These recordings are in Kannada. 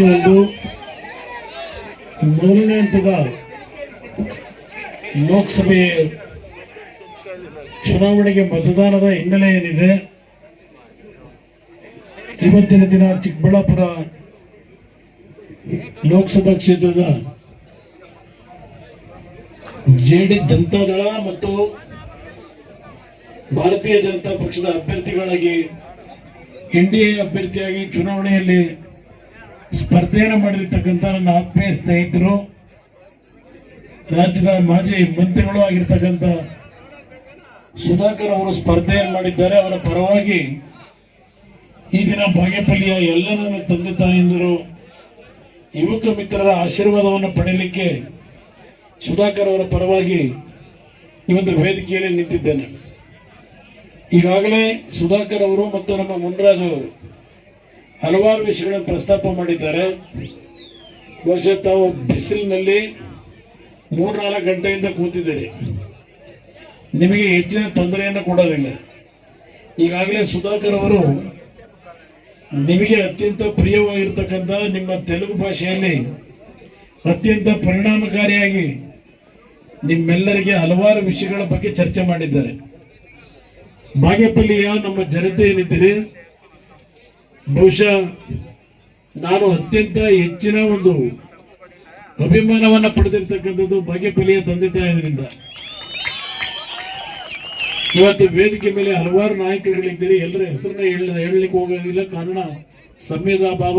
ಒಂದು ಮೂರನೇ ಹಂತದ ಲೋಕಸಭೆ ಚುನಾವಣೆಗೆ ಮತದಾನದ ಹಿನ್ನೆಲೆ ಏನಿದೆ? ಇವತ್ತಿನ ದಿನ ಚಿಕ್ಕಬಳ್ಳಾಪುರ ಲೋಕಸಭಾ ಕ್ಷೇತ್ರದ ಜೆಡಿ ಜನತಾದಳ ಮತ್ತು ಭಾರತೀಯ ಜನತಾ ಪಕ್ಷದ ಅಭ್ಯರ್ಥಿಗಳಾಗಿ, ಎನ್ ಡಿ ಎ ಅಭ್ಯರ್ಥಿಯಾಗಿ ಚುನಾವಣೆಯಲ್ಲಿ ಸ್ಪರ್ಧೆಯನ್ನು ಮಾಡಿರ್ತಕ್ಕಂಥ ನನ್ನ ಆತ್ಮೀಯ ಸ್ನೇಹಿತರು, ರಾಜ್ಯದ ಮಾಜಿ ಮಂತ್ರಿಗಳು ಆಗಿರ್ತಕ್ಕಂಥ ಸುಧಾಕರ್ ಅವರು ಸ್ಪರ್ಧೆಯನ್ನು ಮಾಡಿದ್ದಾರೆ. ಅವರ ಪರವಾಗಿ ಈ ದಿನ ಬಾಗೇಪಲ್ಲಿಯ ಎಲ್ಲ ನನ್ನ ತಂದೆ ತಾಯಂದಿರು, ಯುವಕ ಮಿತ್ರರ ಆಶೀರ್ವಾದವನ್ನು ಪಡೆಯಲಿಕ್ಕೆ ಸುಧಾಕರ್ ಅವರ ಪರವಾಗಿ ಈ ಒಂದು ವೇದಿಕೆಯಲ್ಲಿ ನಿಂತಿದ್ದೇನೆ. ಈಗಾಗಲೇ ಸುಧಾಕರ್ ಅವರು ಮತ್ತು ನಮ್ಮ ಮುನ್ರಾಜ್ ಅವರು ಹಲವಾರು ವಿಷಯಗಳನ್ನು ಪ್ರಸ್ತಾಪ ಮಾಡಿದ್ದಾರೆ. ಬಹುಶಃ ತಾವು ಬಿಸಿಲಿನಲ್ಲಿ ಮೂರ್ನಾಲ್ಕು ಗಂಟೆಯಿಂದ ಕೂತಿದ್ದೀರಿ. ನಿಮಗೆ ಹೆಚ್ಚಿನ ತೊಂದರೆಯನ್ನು ಕೊಡೋದಿಲ್ಲ. ಈಗಾಗಲೇ ಸುಧಾಕರ್ ಅವರು ನಿಮಗೆ ಅತ್ಯಂತ ಪ್ರಿಯವಾಗಿರ್ತಕ್ಕಂಥ ನಿಮ್ಮ ತೆಲುಗು ಭಾಷೆಯಲ್ಲಿ ಅತ್ಯಂತ ಪರಿಣಾಮಕಾರಿಯಾಗಿ ನಿಮ್ಮೆಲ್ಲರಿಗೆ ಹಲವಾರು ವಿಷಯಗಳ ಬಗ್ಗೆ ಚರ್ಚೆ ಮಾಡಿದ್ದಾರೆ. ಬಾಗೇಪಲ್ಲಿಯ ನಮ್ಮ ಜನತೆ ಏನಿದ್ದೀರಿ? ಬಹುಶಃ ನಾನು ಅತ್ಯಂತ ಹೆಚ್ಚಿನ ಒಂದು ಅಭಿಮಾನವನ್ನ ಪಡೆದಿರ್ತಕ್ಕಂಥದ್ದು ಬಾಗೇಪಲ್ಲಿಯ ತಂದೆ ತಾಯಿಯರಿಂದ ಇವತ್ತು ವೇದಿಕೆ ಮೇಲೆ ಹಲವಾರು ನಾಯಕರುಗಳಿದ್ದೀರಿ. ಎಲ್ಲರ ಹೆಸರನ್ನ ಹೇಳ, ಹೇಳಲಿಕ್ಕೆ ಹೋಗೋದಿಲ್ಲ. ಕಾರಣ ಸಮಯದ ಅಭಾವ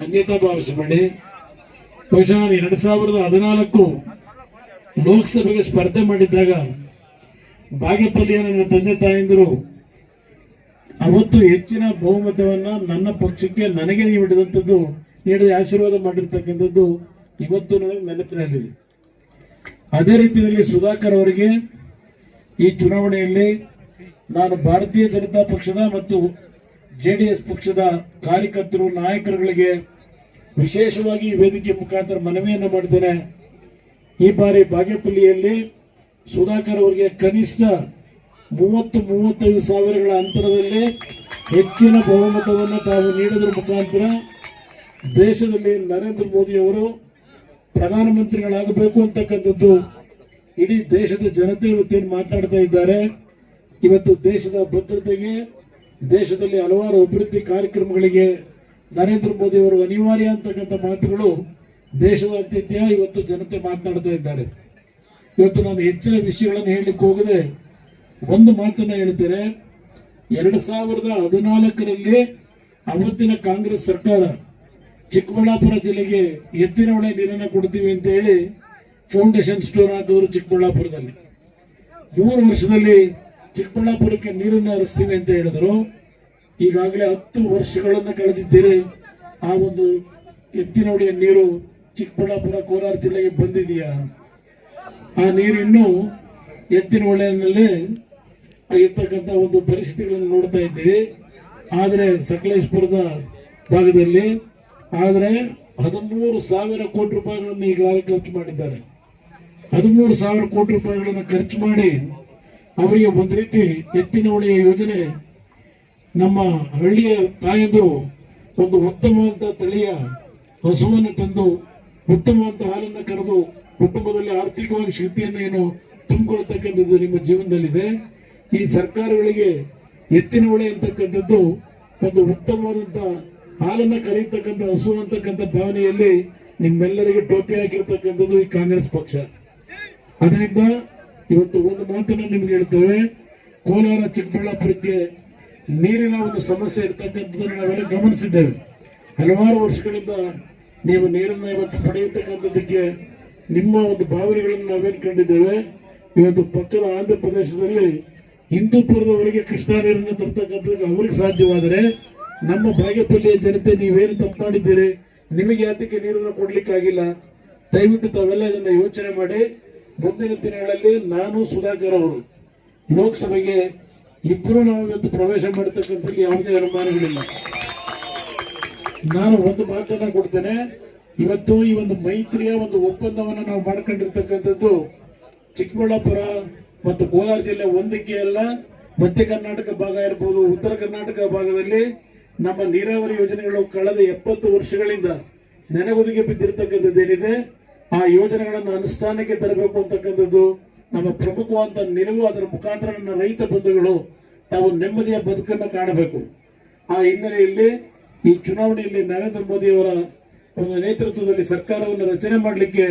ಅನ್ಯತಾ ಭಾವಿಸಬೇಡಿ ಬಹುಶಃ ನಾನು ಎರಡ್ ಸಾವಿರದ ಹದಿನಾಲ್ಕು ಲೋಕಸಭೆಗೆ ಸ್ಪರ್ಧೆ ಮಾಡಿದ್ದಾಗ ಬಾಗೇಪಲ್ಲಿಯ ನನ್ನ ತಂದೆ ತಾಯಂದಿರು ಅವತ್ತು ಹೆಚ್ಚಿನ ಬಹುಮತವನ್ನ ನನ್ನ ಪಕ್ಷಕ್ಕೆ ನನಗೆ ನೀಡಿದಂಥದ್ದು ನೀಡಿದ ಆಶೀರ್ವಾದ ಮಾಡಿರ್ತಕ್ಕಂಥದ್ದು ಇವತ್ತು ನನಗೆ ನೆನಪಿನಲ್ಲಿದೆ. ಅದೇ ರೀತಿಯಲ್ಲಿ ಸುಧಾಕರ್ ಅವರಿಗೆ ಈ ಚುನಾವಣೆಯಲ್ಲಿ ನಾನು ಭಾರತೀಯ ಜನತಾ ಪಕ್ಷದ ಮತ್ತು ಜೆಡಿಎಸ್ ಪಕ್ಷದ ಕಾರ್ಯಕರ್ತರು, ನಾಯಕರುಗಳಿಗೆ ವಿಶೇಷವಾಗಿ ವೇದಿಕೆ ಮುಖಾಂತರ ಮನವಿಯನ್ನು ಮಾಡಿದ್ದೇನೆ ಈ ಬಾರಿ ಬಾಗೇಪಲ್ಲಿಯಲ್ಲಿ ಸುಧಾಕರ್ ಅವರಿಗೆ ಕನಿಷ್ಠ ಮೂವತ್ತು ಮೂವತ್ತೈದು ಸಾವಿರಗಳ ಅಂತರದಲ್ಲಿ ಹೆಚ್ಚಿನ ಬಹುಮತವನ್ನು ತಾವು ನೀಡೋದ್ರ ಮುಖಾಂತರ ದೇಶದಲ್ಲಿ ನರೇಂದ್ರ ಮೋದಿ ಅವರು ಪ್ರಧಾನಮಂತ್ರಿಗಳಾಗಬೇಕು ಅಂತಕ್ಕಂಥದ್ದು ಇಡೀ ದೇಶದ ಜನತೆ ಇವತ್ತೇನು ಮಾತನಾಡ್ತಾ ಇದ್ದಾರೆ. ಇವತ್ತು ದೇಶದ ಭದ್ರತೆಗೆ, ದೇಶದಲ್ಲಿ ಹಲವಾರು ಅಭಿವೃದ್ಧಿ ಕಾರ್ಯಕ್ರಮಗಳಿಗೆ ನರೇಂದ್ರ ಮೋದಿ ಅವರು ಅನಿವಾರ್ಯ ಅಂತಕ್ಕಂಥ ಮಾತುಗಳು ದೇಶದಾದ್ಯಂತ ಇವತ್ತು ಜನತೆ ಮಾತನಾಡ್ತಾ ಇದ್ದಾರೆ. ಇವತ್ತು ನಾನು ಹೆಚ್ಚಿನ ವಿಷಯಗಳನ್ನು ಹೇಳಲಿಕ್ಕೆ ಹೋಗದೆ ಒಂದು ಮಾತನ್ನ ಹೇಳ್ತೇನೆ. ಎರಡು ಸಾವಿರದ ಹದಿನಾಲ್ಕರಲ್ಲಿ ಅವತ್ತಿನ ಕಾಂಗ್ರೆಸ್ ಸರ್ಕಾರ ಚಿಕ್ಕಬಳ್ಳಾಪುರ ಜಿಲ್ಲೆಗೆ ಎತ್ತಿನ ಹೊಳೆ ನೀರನ್ನು ಕೊಡ್ತೀವಿ ಅಂತ ಹೇಳಿ ಫೌಂಡೇಶನ್ ಸ್ಟೋನ್ ಹಾಕಿದ್ರು ಚಿಕ್ಕಬಳ್ಳಾಪುರದಲ್ಲಿ. ಮೂರು ವರ್ಷದಲ್ಲಿ ಚಿಕ್ಕಬಳ್ಳಾಪುರಕ್ಕೆ ನೀರನ್ನು ಹರಿಸ್ತೀವಿ ಅಂತ ಹೇಳಿದ್ರು. ಈಗಾಗಲೇ ಹತ್ತು ವರ್ಷಗಳನ್ನು ಕಳೆದಿದ್ದೀರಿ ಆ ಒಂದು ಎತ್ತಿನ ಹೊಳೆಯ ನೀರು ಚಿಕ್ಕಬಳ್ಳಾಪುರ ಕೋಲಾರ ಜಿಲ್ಲೆಗೆ ಬಂದಿದೆಯಾ? ಆ ನೀರು ಇನ್ನೂ ಎತ್ತಿನ ಹೊಳೆಯಲ್ಲಿ ಇರ್ತಕ್ಕಂಥ ಒಂದು ಪರಿಸ್ಥಿತಿಗಳನ್ನು ನೋಡ್ತಾ ಇದ್ದೀವಿ. ಆದರೆ ಸಕಲೇಶ್ಪುರದ ಭಾಗದಲ್ಲಿ ಆದರೆ ಹದಿಮೂರು ಸಾವಿರ ಕೋಟಿ ರೂಪಾಯಿಗಳನ್ನು ಈಗಾಗಲೇ ಖರ್ಚು ಮಾಡಿದ್ದಾರೆ. ಹದಿಮೂರು ಸಾವಿರ ಕೋಟಿ ರೂಪಾಯಿಗಳನ್ನು ಖರ್ಚು ಮಾಡಿ ಅವರಿಗೆ ಒಂದು ರೀತಿ ಎತ್ತಿನ ಹೊಳೆಯ ಯೋಜನೆ ನಮ್ಮ ಹಳ್ಳಿಯ ತಾಯಂದು ಒಂದು ಉತ್ತಮವಾದ ತಳಿಯ ಹಸುವನ್ನು ತಂದು ಉತ್ತಮವಾದ ಹಾಲನ್ನು ಕರೆದು ಕುಟುಂಬದಲ್ಲಿ ಆರ್ಥಿಕವಾಗಿ ಶಕ್ತಿಯನ್ನು ಏನು ತುಂಬಿಕೊಳ್ತಕ್ಕಂಥದ್ದು ನಿಮ್ಮ ಜೀವನದಲ್ಲಿದೆ. ಈ ಸರ್ಕಾರಗಳಿಗೆ ಎತ್ತಿನ ಹೊಳೆ ಅಂತಕ್ಕಂಥದ್ದು ಒಂದು ಉತ್ತಮವಾದಂಥ ಹಾಲನ್ನು ಕರೆಯತಕ್ಕಂಥ, ಹಸು ಅಂತಕ್ಕಂಥ ಭಾವನೆಯಲ್ಲಿ ನಿಮ್ಮೆಲ್ಲರಿಗೆ ಟೋಪಿ ಹಾಕಿರ್ತಕ್ಕಂಥದ್ದು ಈ ಕಾಂಗ್ರೆಸ್ ಪಕ್ಷ. ಅದರಿಂದ ಇವತ್ತು ಒಂದು ಮಾತನ್ನು ನಿಮ್ಗೆ ಹೇಳ್ತೇವೆ. ಕೋಲಾರ, ಚಿಕ್ಕಬಳ್ಳಾಪುರಕ್ಕೆ ನೀರಿನ ಒಂದು ಸಮಸ್ಯೆ ಇರ್ತಕ್ಕಂಥದ್ದನ್ನು ನಾವೆಲ್ಲ ಗಮನಿಸಿದ್ದೇವೆ. ಹಲವಾರು ವರ್ಷಗಳಿಂದ ನೀವು ನೀರನ್ನು ಇವತ್ತು ಪಡೆಯತಕ್ಕಂಥದ್ದಕ್ಕೆ ನಿಮ್ಮ ಒಂದು ಭಾವನೆಗಳನ್ನು ನಾವೇನು ಕಂಡಿದ್ದೇವೆ? ಇವತ್ತು ಪಕ್ಕದ ಆಂಧ್ರ ಪ್ರದೇಶದಲ್ಲಿ ಹಿಂದೂಪುರದವರೆಗೆ ಕೃಷ್ಣಾ ನೀರನ್ನು ತರ್ತಕ್ಕಂಥದ್ದು ಅವ್ರಿಗೆ ಸಾಧ್ಯವಾದರೆ ನಮ್ಮ ಬಾಗೇಪಲ್ಲಿಯ ಜನತೆ ನೀವೇನು ತಪ್ಪು ಮಾಡಿದ್ದೀರಿ? ನಿಮಗೆ ಯಾತಕ್ಕೆ ನೀರನ್ನು ಕೊಡ್ಲಿಕ್ಕಾಗಿಲ್ಲ? ದಯವಿಟ್ಟು ತಾವೆಲ್ಲ ಇದನ್ನ ಯೋಚನೆ ಮಾಡಿ. ಮುಂದಿನ ದಿನಗಳಲ್ಲಿ ನಾನು ಸುಧಾಕರ್ ಅವರು ಲೋಕಸಭೆಗೆ ಇಬ್ಬರು ನಾವು ಇವತ್ತು ಪ್ರವೇಶ ಮಾಡತಕ್ಕಂಥದ್ದು ಯಾವುದೇ ಅನುಮಾನಗಳಿಲ್ಲ. ನಾನು ಒಂದು ಮಾತನ್ನ ಕೊಡ್ತೇನೆ. ಇವತ್ತು ಈ ಒಂದು ಮೈತ್ರಿಯ ಒಂದು ಒಪ್ಪಂದವನ್ನು ನಾವು ಮಾಡ್ಕೊಂಡಿರ್ತಕ್ಕಂಥದ್ದು ಚಿಕ್ಕಬಳ್ಳಾಪುರ ಮತ್ತು ಕೋಲಾರ ಜಿಲ್ಲೆ ಒಂದಕ್ಕೆ ಅಲ್ಲ, ಮಧ್ಯ ಕರ್ನಾಟಕ ಭಾಗ ಇರ್ಬೋದು, ಉತ್ತರ ಕರ್ನಾಟಕ ಭಾಗದಲ್ಲಿ ನಮ್ಮ ನೀರಾವರಿ ಯೋಜನೆಗಳು ಕಳೆದ ಎಪ್ಪತ್ತು ವರ್ಷಗಳಿಂದ ನೆನೆಗುದಿಗೆ ಬಿದ್ದಿರತಕ್ಕಂಥದ್ದೇನಿದೆ, ಆ ಯೋಜನೆಗಳನ್ನು ಅನುಷ್ಠಾನಕ್ಕೆ ತರಬೇಕು ಅಂತಕ್ಕಂಥದ್ದು ನಮ್ಮ ಪ್ರಮುಖವಾದ ನಿಲುವು, ಅದರ ಮುಖಾಂತರ ನನ್ನ ರೈತ ಬಂಧುಗಳು ತಾವು ನೆಮ್ಮದಿಯ ಬದುಕನ್ನು ಕಾಣಬೇಕು. ಆ ಹಿನ್ನೆಲೆಯಲ್ಲಿ ಈ ಚುನಾವಣೆಯಲ್ಲಿ ನರೇಂದ್ರ ಮೋದಿಯವರ ಒಂದು ನೇತೃತ್ವದಲ್ಲಿ ಸರ್ಕಾರವನ್ನು ರಚನೆ ಮಾಡಲಿಕ್ಕೆ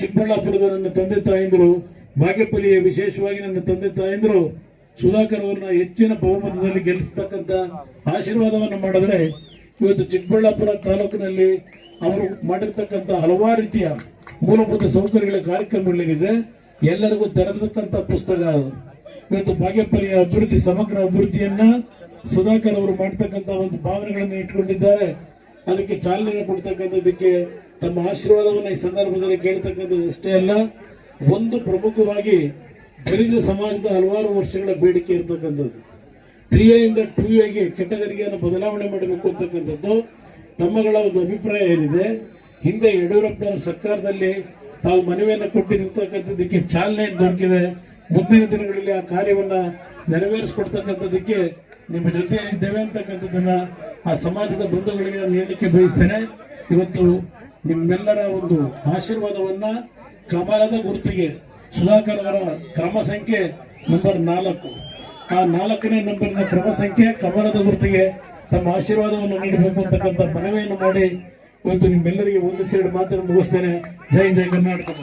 ಚಿಕ್ಕಬಳ್ಳಾಪುರದ ನನ್ನ ತಂದೆ ತಾಯಂದಿರು ಬಾಗೇಪಲ್ಲಿಯ ವಿಶೇಷವಾಗಿ ನನ್ನ ತಂದೆ ತಾಯಂದಿರು ಸುಧಾಕರ್ ಅವರನ್ನ ಹೆಚ್ಚಿನ ಬಹುಮತದಲ್ಲಿ ಗೆಲ್ಲಿಸತಕ್ಕಂತ ಆಶೀರ್ವಾದವನ್ನು ಮಾಡಿದ್ರೆ ಇವತ್ತು ಚಿಕ್ಕಬಳ್ಳಾಪುರ ತಾಲೂಕಿನಲ್ಲಿ ಅವರು ಮಾಡಿರ್ತಕ್ಕಂಥ ಹಲವಾರು ರೀತಿಯ ಮೂಲಭೂತ ಸೌಕರ್ಯಗಳ ಕಾರ್ಯಕ್ರಮಗಳಿದೆ ಎಲ್ಲರಿಗೂ ತೆರೆದಕ್ಕಂಥ ಪುಸ್ತಕ. ಇವತ್ತು ಬಾಗೇಪಲ್ಲಿಯ ಅಭಿವೃದ್ಧಿ, ಸಮಗ್ರ ಅಭಿವೃದ್ಧಿಯನ್ನ ಸುಧಾಕರ್ ಅವರು ಮಾಡ್ತಕ್ಕಂಥ ಒಂದು ಭಾವನೆಗಳನ್ನು ಇಟ್ಕೊಂಡಿದ್ದಾರೆ ಅದಕ್ಕೆ ಚಾಲನೆ ಕೊಡ್ತಕ್ಕಂಥದ್ದಕ್ಕೆ ತಮ್ಮ ಆಶೀರ್ವಾದವನ್ನು ಈ ಸಂದರ್ಭದಲ್ಲಿ ಕೇಳ್ತಕ್ಕಂಥದ್ದು ಅಷ್ಟೇ ಅಲ್ಲ. ಒಂದು ಪ್ರಮುಖವಾಗಿ ದಲಿತ ಸಮಾಜದ ಹಲವಾರು ವರ್ಷಗಳ ಬೇಡಿಕೆ ಇರತಕ್ಕಂಥದ್ದು. ತ್ರೀ ಇಂದ ಟೂ ಎಗೆ ಕೆಟಗರಿಯನ್ನು ಬದಲಾವಣೆ ಮಾಡಬೇಕು ಅಂತಕ್ಕಂಥದ್ದು ತಮ್ಮಗಳ ಒಂದು ಅಭಿಪ್ರಾಯ ಏನಿದೆ. ಹಿಂದೆ ಯಡಿಯೂರಪ್ಪನವರ ಸರ್ಕಾರದಲ್ಲಿ ತಾವು ಮನವಿಯನ್ನು ಕೊಟ್ಟಿರ್ತಕ್ಕಂಥದ್ದಕ್ಕೆ ಚಾಲನೆ ದೊರಕಿದೆ. ಮುಂದಿನ ದಿನಗಳಲ್ಲಿ ಆ ಕಾರ್ಯವನ್ನು ನೆರವೇರಿಸ್ಕೊಡ್ತಕ್ಕಂಥದ್ದಕ್ಕೆ ನಿಮ್ಮ ಜೊತೆ ಇದ್ದೇವೆ ಅಂತಕ್ಕಂಥದ್ದನ್ನ ಆ ಸಮಾಜದ ಬಂಧುಗಳಿಗೆ ನಾನು ಹೇಳಲಿಕ್ಕೆ ಬಯಸ್ತೇನೆ. ಇವತ್ತು ನಿಮ್ಮೆಲ್ಲರ ಒಂದು ಆಶೀರ್ವಾದವನ್ನ ಕಮಲದ ಗುರುತಿಗೆ ಸುಧಾಕರ್ ಅವರ ಕ್ರಮ ಸಂಖ್ಯೆ ನಂಬರ್ ನಾಲ್ಕು ಆ ನಾಲ್ಕನೇ ನಂಬರ್ನ ಕ್ರಮ ಸಂಖ್ಯೆ ಕಮಲದ ಗುರುತಿಗೆ ತಮ್ಮ ಆಶೀರ್ವಾದವನ್ನು ನೀಡಬೇಕು ಅಂತಕ್ಕಂಥ ಮನವಿಯನ್ನು ಮಾಡಿ ಇವತ್ತು ನಿಮ್ಮೆಲ್ಲರಿಗೆ ಒಂದು ಸೇರಿ ಮಾತನ್ನು ಮುಗಿಸ್ತೇನೆ ಜೈ ಜೈ ಕರ್ನಾಟಕ.